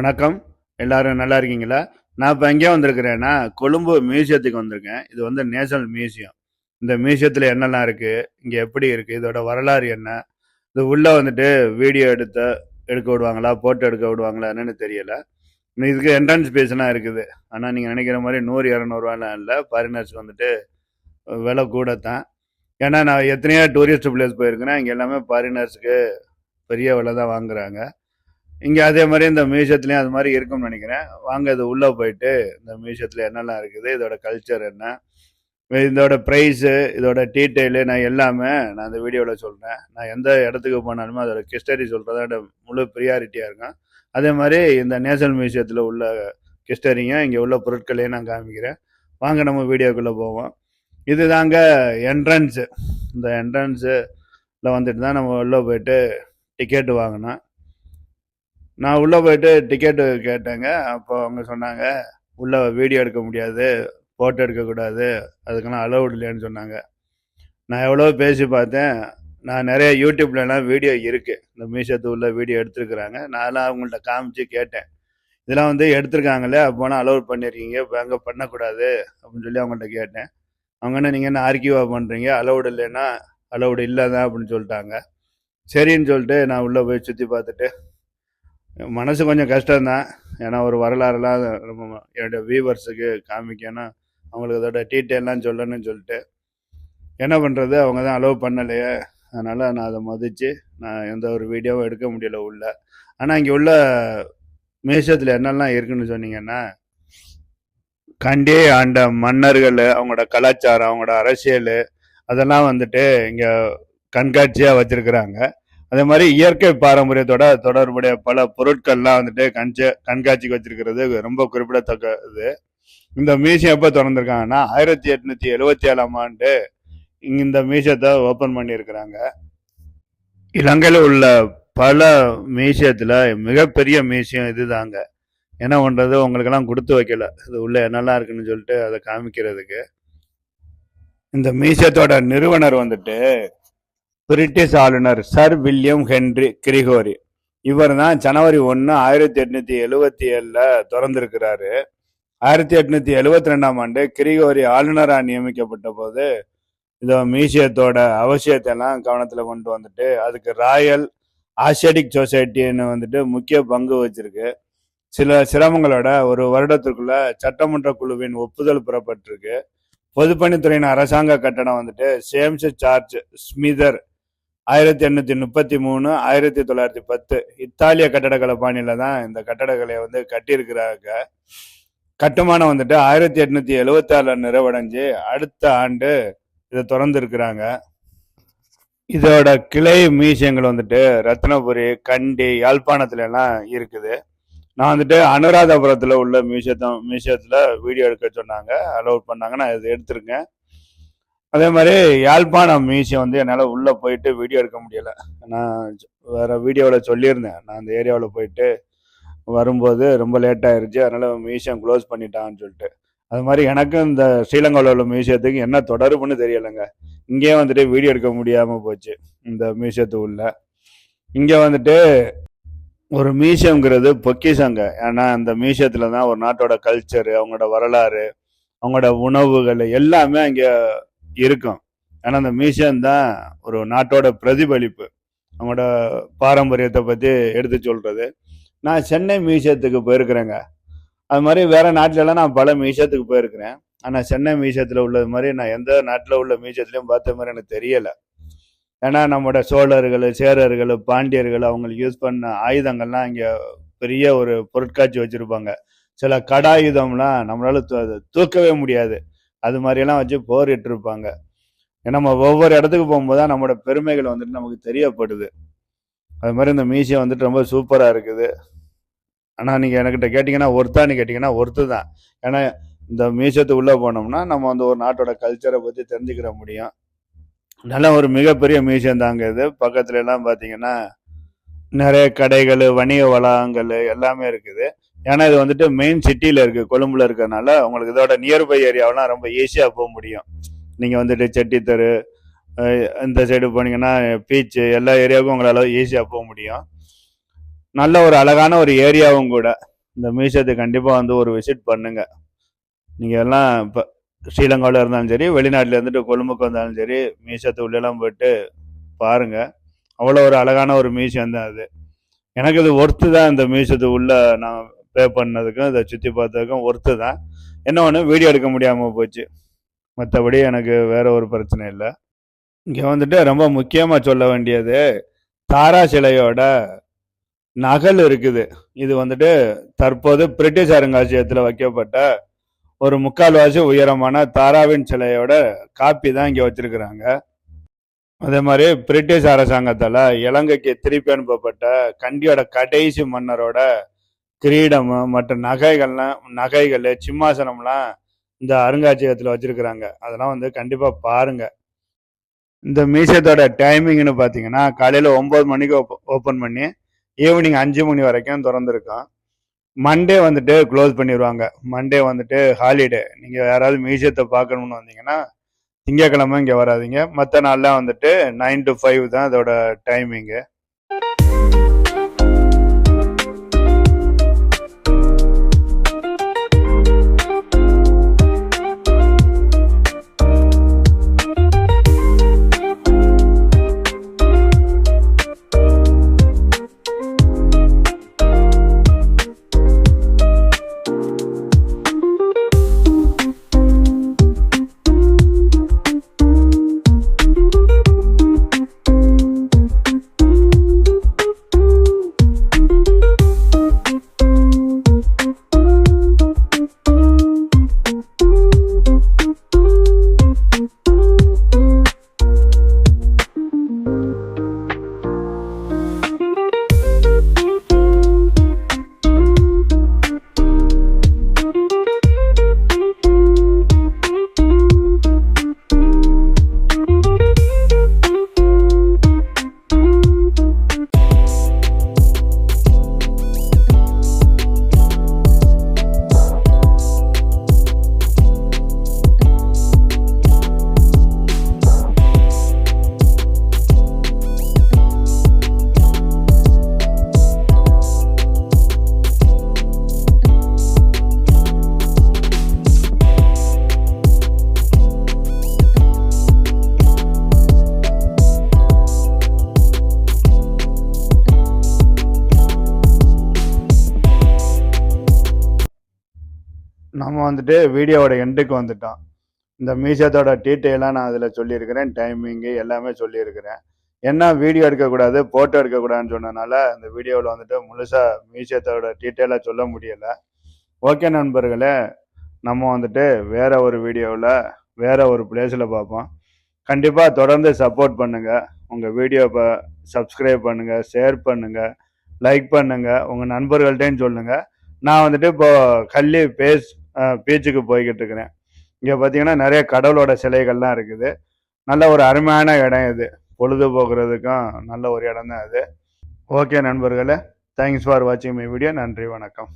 வணக்கம். எல்லாரும் நல்லா இருக்கீங்களா? நான் இப்போ எங்கேயே வந்திருக்கிறேன்னா கொழும்பு மியூசியத்துக்கு வந்திருக்கேன். இது வந்து நேஷனல் மியூசியம். இந்த மியூசியத்தில் என்னெல்லாம் இருக்குது இங்கே எப்படி இருக்குது இதோட வரலாறு என்ன? இது உள்ளே வந்துட்டு வீடியோ எடுத்த எடுக்க விடுவாங்களா? போட்டோ எடுக்க விடுவாங்களா? என்னன்னு தெரியல. இதுக்கு என்ட்ரன்ஸ் ஃபீஸ்லாம் இருக்குது. ஆனால் நீங்கள் நினைக்கிற மாதிரி நூறு இரநூறுவாலாம் இல்லை. ஃபாரினர்ஸ் வந்துட்டு விலை கூட தான் ஏன்னா நான் எத்தனையோ டூரிஸ்ட் பிளேஸ் போயிருக்கேன்னா இங்கே எல்லாமே ஃபாரினர்ஸுக்கு பெரிய விலை தான் வாங்குறாங்க. இங்கே அதே மாதிரி இந்த மியூசியத்துலேயும் அது மாதிரி இருக்கும்னு நினைக்கிறேன். வாங்க இது உள்ளே போயிட்டு இந்த மியூசியத்தில் என்னெல்லாம் இருக்குது இதோட கல்ச்சர் என்ன இதோட ப்ரைஸு இதோட டீட்டெயிலு நான் எல்லாமே நான் இந்த வீடியோவில் சொல்கிறேன் நான் எந்த இடத்துக்கு போனாலுமே அதோட கிஸ்டரி சொல்கிறதோட முழு ப்ரியாரிட்டியாக இருக்கும். அதே மாதிரி இந்த நேஷனல் மியூசியத்தில் உள்ள கிஸ்டரியும் இங்கே உள்ள பொருட்களையும் நான் காமிக்கிறேன். வாங்க நம்ம வீடியோக்குள்ளே போவோம். இது தாங்க என்ட்ரன்ஸு இந்த என்ட்ரன்ஸில் வந்துட்டு தான் நம்ம உள்ளே போயிட்டு டிக்கெட்டு வாங்கினோம். நான் உள்ளே போயிட்டு டிக்கெட்டு கேட்டேங்க. அப்போ அவங்க சொன்னாங்க உள்ளே வீடியோ எடுக்க முடியாது ஃபோட்டோ எடுக்கக்கூடாது அதுக்கெல்லாம் அலௌட் இல்லைன்னு சொன்னாங்க. நான் எவ்வளோ பேசி பார்த்தேன் நான் நிறைய யூடியூப்லலாம் வீடியோ இருக்குது இந்த மியூசியத்து உள்ள வீடியோ எடுத்துருக்குறாங்க. நான்லாம் அவங்கள்ட்ட காமிச்சு கேட்டேன். இதெல்லாம் வந்து எடுத்திருக்காங்களே அப்போனா அலோவ் பண்ணியிருக்கீங்க இப்போ அங்கே பண்ணக்கூடாது அப்படின்னு சொல்லி அவங்கள்ட்ட கேட்டேன். அவங்க என்ன நீங்கள் என்ன ஆர்கியூவாக பண்ணுறீங்க அலௌடு இல்லைன்னா அலௌடு இல்லை தான் அப்படின்னு சொல்லிட்டாங்க. சரின்னு சொல்லிட்டு நான் உள்ளே போய் சுற்றி பார்த்துட்டு மனசு கொஞ்சம் கஷ்டம்தான். ஏன்னா ஒரு வரலாறுலாம் ரொம்ப என்னுடைய வியூவர்ஸுக்கு காமிக்கணும் அவங்களுக்கு அதோட டீட்டெயிலாம் சொல்லணும்னு சொல்லிட்டு என்ன பண்ணுறது அவங்க தான் அலோவ் பண்ணலையே. அதனால் நான் அதை மதித்து நான் எந்த ஒரு வீடியோவும் எடுக்க முடியல உள்ள. ஆனால் இங்கே உள்ள மியூசியத்தில் என்னெல்லாம் இருக்குன்னு சொன்னீங்கன்னா கண்டே ஆண்ட மன்னர்கள் அவங்களோட கலாச்சாரம் அவங்களோட அரசியல் அதெல்லாம் வந்துட்டு இங்கே கண்காட்சியாக வச்சுருக்குறாங்க. அதே மாதிரி இயற்கை பாரம்பரியத்தோட தொடர்புடைய பல பொருட்கள்லாம் வந்துட்டு கண்ச கண்காட்சிக்கு வச்சிருக்கிறது ரொம்ப குறிப்பிடத்தக்க இது இந்த மியூசியம் எப்போ திறந்திருக்காங்கன்னா ஆயிரத்தி எட்நூத்தி எழுவத்தி ஏழாம் ஆண்டு இந்த மியூசியத்தை ஓப்பன் பண்ணியிருக்கிறாங்க. இலங்கையில் உள்ள பல மியூசியத்தில் மிகப்பெரிய மியூசியம் இதுதாங்க. என்ன பண்ணுறது உங்களுக்கெல்லாம் கொடுத்து வைக்கல. இது உள்ள என்னெல்லாம் இருக்குன்னு சொல்லிட்டு அதை காமிக்கிறதுக்கு. இந்த மியூசியத்தோட நிறுவனர் வந்துட்டு பிரிட்டிஷ் ஆளுநர் சர் வில்லியம் ஹென்ரி கிரிகோரி. இவர் தான் ஜனவரி ஒன்று ஆயிரத்தி எட்நூத்தி எழுவத்தி ஏழில் திறந்திருக்கிறாரு. ஆயிரத்தி எட்நூத்தி எழுவத்தி ரெண்டாம் ஆண்டு கிரிகோரி ஆளுநராக நியமிக்கப்பட்ட போது இந்த மியூசியத்தோட அவசியத்தை எல்லாம் கவனத்தில் கொண்டு வந்துட்டு அதுக்கு ராயல் ஆசியடிக் சொசைட்டின்னு வந்துட்டு முக்கிய பங்கு வச்சிருக்கு. சில சிரமங்களோட ஒரு வருடத்திற்குள்ள சட்டமன்ற குழுவின் ஒப்புதல் பெறப்பட்டிருக்கு. பொதுப்பணித்துறையின் அரசாங்க கட்டணம் வந்துட்டு சேம்ஸ் சார்ஜ் ஸ்மிதர் ஆயிரத்தி எண்ணூற்றி முப்பத்தி மூணு ஆயிரத்தி தொள்ளாயிரத்தி பத்து இத்தாலிய கட்டடக்கலை பாணியில் தான் இந்த கட்டடக்கலையை வந்து கட்டியிருக்கிறாங்க. கட்டுமானம் வந்துட்டு ஆயிரத்தி எட்நூத்தி எழுவத்தி ஆறுல நிறைவடைஞ்சு அடுத்த ஆண்டு இதை திறந்துருக்குறாங்க. இதோட கிளை மியூசியங்கள் வந்துட்டு ரத்னபுரி கண்டி யாழ்ப்பாணத்துல எல்லாம் இருக்குது. நான் வந்துட்டு அனுராதபுரத்துல உள்ள மியூசியத்தை மியூசியத்துல வீடியோ எடுக்க சொன்னாங்க அலோட் பண்ணாங்க நான் இதை எடுத்திருக்கேன். அதே மாதிரி யாழ்ப்பாணம் மியூசியம் வந்து என்னால் உள்ளே போயிட்டு வீடியோ எடுக்க முடியலை. நான் வேறு வீடியோவில் சொல்லியிருந்தேன். நான் அந்த ஏரியாவில் போயிட்டு வரும்போது ரொம்ப லேட் அதனால் மியூசியம் க்ளோஸ் பண்ணிட்டான்னு சொல்லிட்டு. அது மாதிரி எனக்கும் இந்த ஸ்ரீலங்காவில் உள்ள மியூசியத்துக்கு என்ன தொடர்புன்னு தெரியலைங்க. இங்கேயே வந்துட்டு வீடியோ எடுக்க முடியாமல் போச்சு இந்த மியூசியத்து உள்ள. இங்கே வந்துட்டு ஒரு மியூசியம்ங்கிறது பொக்கிஷங்க. ஏன்னா அந்த மியூசியத்தில் தான் ஒரு நாட்டோட கல்ச்சரு அவங்களோட வரலாறு அவங்களோட உணவுகள் எல்லாமே அங்கே இருக்கும். ஏன்னா அந்த மியூசியம் தான் ஒரு நாட்டோட பிரதிபலிப்பு. அவங்களோட பாரம்பரியத்தை பற்றி எடுத்து சொல்கிறது நான் சென்னை மியூசியத்துக்கு போயிருக்கிறேங்க. அது மாதிரி வேறு நாட்டிலலாம் நான் பல மியூசியத்துக்கு போயிருக்கிறேன். ஆனால் சென்னை மியூசியத்தில் உள்ளது மாதிரி நான் எந்த நாட்டில் உள்ள மியூசியத்துலையும் பார்த்த மாதிரி எனக்கு தெரியலை. ஏன்னா நம்மளோட சோழர்கள் சேரர்கள் பாண்டியர்கள் அவங்களுக்கு யூஸ் பண்ண ஆயுதங்கள்லாம் இங்கே பெரிய ஒரு பொருட்காட்சி வச்சுருப்பாங்க. சில கடாயுதம்லாம் நம்மளால தூக்கவே முடியாது. அது மாதிரியெல்லாம் வச்சு போரிட்டு இருப்பாங்க நம்ம ஒவ்வொரு இடத்துக்கு போகும்போது தான் நம்மளோட பெருமைகள் வந்துட்டு நமக்கு தெரியப்படுது. அது மாதிரி இந்த மியூசியம் வந்துட்டு ரொம்ப சூப்பராக இருக்குது. ஆனால் நீங்கள் என்கிட்ட கேட்டிங்கன்னா ஒருத்தான்னு கேட்டிங்கன்னா ஒருத்து தான். ஏன்னா இந்த மியூசியத்துக்கு உள்ளே போனோம்னா நம்ம வந்து ஒரு நாட்டோட கல்ச்சரை பற்றி தெரிஞ்சுக்கிற முடியும். நல்ல ஒரு மிகப்பெரிய மியூசியம் தாங்க இது. பக்கத்துல எல்லாம் பார்த்தீங்கன்னா நிறைய கடைகள் வணிக வளாகங்கள் எல்லாமே இருக்குது. ஏன்னா இது வந்துட்டு மெயின் சிட்டியில் இருக்குது கொழும்புல இருக்கிறதுனால உங்களுக்கு இதோட நியர்பை ஏரியாவெலாம் ரொம்ப ஈஸியாக போக முடியும். நீங்கள் வந்துட்டு செட்டித்தரு இந்த சைடு போனீங்கன்னா பீச்சு எல்லா ஏரியாவுக்கும் உங்களால் ஈஸியாக போக முடியும். நல்ல ஒரு அழகான ஒரு ஏரியாவும் கூட. இந்த மியூசியத்தை கண்டிப்பாக வந்து ஒரு விசிட் பண்ணுங்க. நீங்கள் எல்லாம் இப்போ ஸ்ரீலங்காவில் இருந்தாலும் சரி வெளிநாட்டில் இருந்துட்டு கொழும்புக்கு வந்தாலும் சரி மியூசியத்து உள்ளெல்லாம் போயிட்டு பாருங்கள் அவ்வளோ ஒரு அழகான ஒரு மியூசியம் தான் அது. எனக்கு இது ஒர்த்து தான் இந்த மியூசியத்து உள்ள நான் பே பண்ணதுக்கும் இதை சுற்றி பார்த்ததுக்கும் ஒர்த்து தான் என்ன ஒன்று வீடியோ எடுக்க முடியாமல் போச்சு. மற்றபடி எனக்கு வேற ஒரு பிரச்சனை இல்லை. இங்கே வந்துட்டு ரொம்ப முக்கியமாக சொல்ல வேண்டியது தாரா சிலையோட நகல் இருக்குது. இது வந்துட்டு தற்போது பிரிட்டிஷ் அருங்காட்சியகத்தில் வைக்கப்பட்ட ஒரு முக்கால்வாசி உயரமான தாராவின் சிலையோட காப்பி தான் இங்கே வச்சிருக்கிறாங்க. அதே மாதிரி பிரிட்டிஷ் அரசாங்கத்தால் இலங்கைக்கு திருப்பி அனுப்பப்பட்ட கண்டியோட கடைசி மன்னரோட கிரீடம் மற்ற நகைகள்லாம் நகைகள் சிம்மாசனம்லாம் இந்த அருங்காட்சியகத்தில் வச்சிருக்கிறாங்க. அதெல்லாம் வந்து கண்டிப்பாக பாருங்க. இந்த மியூசியத்தோட டைமிங்னு பார்த்தீங்கன்னா காலையில் ஒம்பது மணிக்கு ஓப்பன் பண்ணி ஈவினிங் அஞ்சு மணி வரைக்கும் திறந்துருக்கோம். மண்டே வந்துட்டு க்ளோஸ் பண்ணிடுவாங்க மண்டே வந்துட்டு ஹாலிடே நீங்கள் யாராவது மியூசியத்தை பார்க்கணும்னு வந்தீங்கன்னா திங்கக்கிழமை இங்கே வராதீங்க. மற்ற நாள்லாம் வந்துட்டு நைன் டு ஃபைவ் தான் அதோட டைமிங்கு நம்ம வந்துட்டு வீடியோவோட எண்டுக்கு வந்துட்டோம். இந்த மியூசியத்தோட டீட்டெயிலாக நான் அதில் சொல்லியிருக்கிறேன் டைமிங்கு எல்லாமே சொல்லியிருக்கிறேன். என்ன வீடியோ எடுக்கக்கூடாது ஃபோட்டோ எடுக்கக்கூடாதுன்னு சொன்னனால இந்த வீடியோவில் வந்துட்டு முழுசாக மியூசியத்தோட டீட்டெயிலாக சொல்ல முடியலை. ஓகே நண்பர்களே நம்ம வந்துட்டு வேற ஒரு வீடியோவில் வேற ஒரு பிளேஸில் பார்ப்போம். கண்டிப்பாக தொடர்ந்து சப்போர்ட் பண்ணுங்கள் உங்கள் வீடியோவை சப்ஸ்கிரைப் பண்ணுங்கள் ஷேர் பண்ணுங்கள் லைக் பண்ணுங்கள் உங்கள் நண்பர்கள்ட்டையும் சொல்லுங்கள் நான் வந்துட்டு இப்போ கல்லி பேஸ் பீச்சுக்கு போய்கிட்டு இருக்கிறேன். இங்கே பார்த்தீங்கன்னா நிறைய கடவுளோட சிலைகள்லாம் இருக்குது. நல்ல ஒரு அருமையான இடம் இது. பொழுதுபோக்குறதுக்கும் நல்ல ஒரு இடம் தான் அது. ஓகே நண்பர்களே தேங்க்ஸ் ஃபார் வாட்சிங் மை வீடியோ நன்றி வணக்கம்.